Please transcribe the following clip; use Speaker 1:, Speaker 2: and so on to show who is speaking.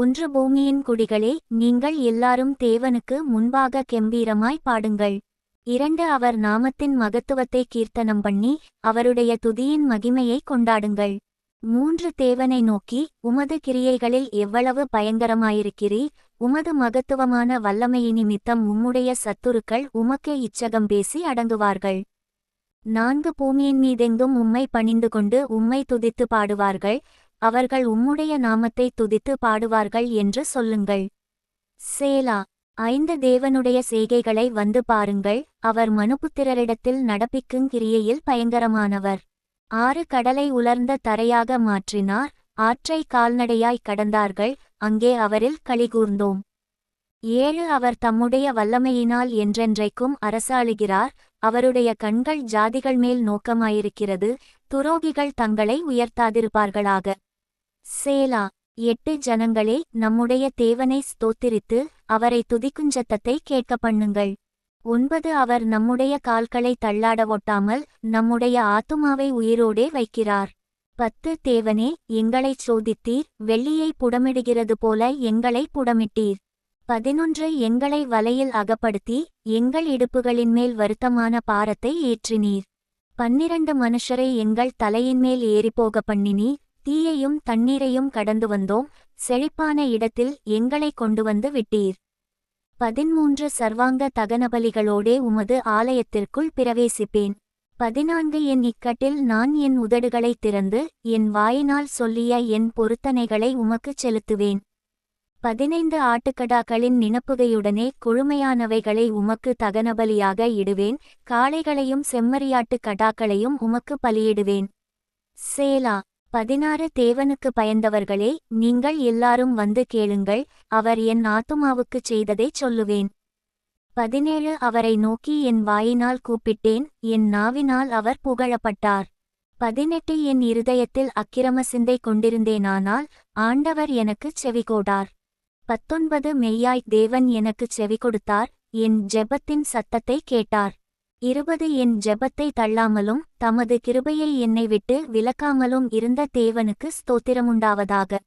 Speaker 1: ஒன்று பூமியின் குடிகளே நீங்கள் எல்லாரும் தேவனுக்கு முன்பாக கெம்பீரமாய் பாடுங்கள். இரண்டு அவர் நாமத்தின் மகத்துவத்தை கீர்த்தனம் பண்ணி அவருடைய துதியின் மகிமையை கொண்டாடுங்கள். மூன்று தேவனை நோக்கி உமது கிரியைகளில் எவ்வளவு பயங்கரமாயிருக்கிறீ உமது மகத்துவமான வல்லமையின் நிமித்தம் உம்முடைய சத்துருக்கள் உமக்கே இச்சகம் பேசி அடங்குவார்கள். நான்கு பூமியின் மீதெங்கும் உம்மை பணிந்து கொண்டு உம்மை துதித்து பாடுவார்கள். அவர்கள் உம்முடைய நாமத்தை துதித்து பாடுவார்கள் என்று சொல்லுங்கள். சேலா ஐந்து தேவனுடைய செய்கைகளை வந்து பாருங்கள் அவர் மனுபுத்திரரிடத்தில் நடப்பிக்குங் கிரியையில் பயங்கரமானவர். ஆறு கடலை உலர்ந்த தரையாக மாற்றினார் ஆற்றை கால்நடையாய் கடந்தார்கள் அங்கே அவரில் களிகூர்ந்தோம் ஏழு அவர் தம்முடைய வல்லமையினால் என்றென்றைக்கும் அரசாளுகிறார் அவருடைய கண்கள் ஜாதிகள் மேல் நோக்கமாயிருக்கிறது துரோகிகள் தங்களை உயர்த்தாதிருப்பார்களாக. சேலா எட்டு ஜனங்களே நம்முடைய தேவனை ஸ்தோத்திரித்து அவரை துதிக்குஞ்சத்தத்தை கேட்க பண்ணுங்கள் ஒன்பது அவர் நம்முடைய கால்களை தள்ளாட ஒட்டாமல் நம்முடைய ஆத்துமாவை உயிரோடே வைக்கிறார். பத்து தேவனே எங்களைச் சோதித்தீர் வெள்ளியை புடமிடுகிறது போல எங்களை புடமிட்டீர். பதினொன்று எங்களை வலையில் அகப்படுத்தி எங்கள் இடுப்புகளின் மேல் வருத்தமான பாரத்தை ஏற்றினீர். பன்னிரண்டு மனுஷரை எங்கள் தலையின் மேல் ஏறிப்போக பண்ணினீர் தீயையும் தண்ணீரையும் கடந்து வந்தோம். செழிப்பான இடத்தில் எங்களை கொண்டு வந்து விட்டீர். பதிமூன்று சர்வாங்க தகனபலிகளோடே உமது ஆலயத்திற்குள் பிரவேசிப்பேன். பதினான்கு என் இக்கட்டில் நான் என் உதடுகளைத் திறந்து என் வாயினால் சொல்லிய என் பொருத்தனைகளை உமக்குச் செலுத்துவேன். பதினைந்து ஆட்டுக்கடாக்களின் நினப்புகையுடனே கொழுமையானவைகளை உமக்கு தகனபலியாக இடுவேன். காளைகளையும் செம்மறியாட்டுக் கடாக்களையும் உமக்கு பலியிடுவேன். சேலா பதினாறு தேவனுக்கு பயந்தவர்களே நீங்கள் எல்லாரும் வந்து கேளுங்கள் அவர் என் ஆத்துமாவுக்குச் செய்ததைச் சொல்லுவேன். பதினேழு அவரை நோக்கி என் வாயினால் கூப்பிட்டேன் என் நாவினால் அவர் புகழப்பட்டார். பதினெட்டு என் இருதயத்தில் அக்கிரம சிந்தை கொண்டிருந்தேனானால் ஆண்டவர் எனக்குச் செவிகோடார் பத்தொன்பது மெய்யாய் தேவன் எனக்குச் செவி கொடுத்தார் என் ஜெபத்தின் சத்தத்தை கேட்டார். இருபது என் ஜெபத்தை தள்ளாமலும் தமது கிருபையை என்னை விட்டு விலக்காமலும் இருந்த தேவனுக்கு ஸ்தோத்திரமுண்டாவதாக.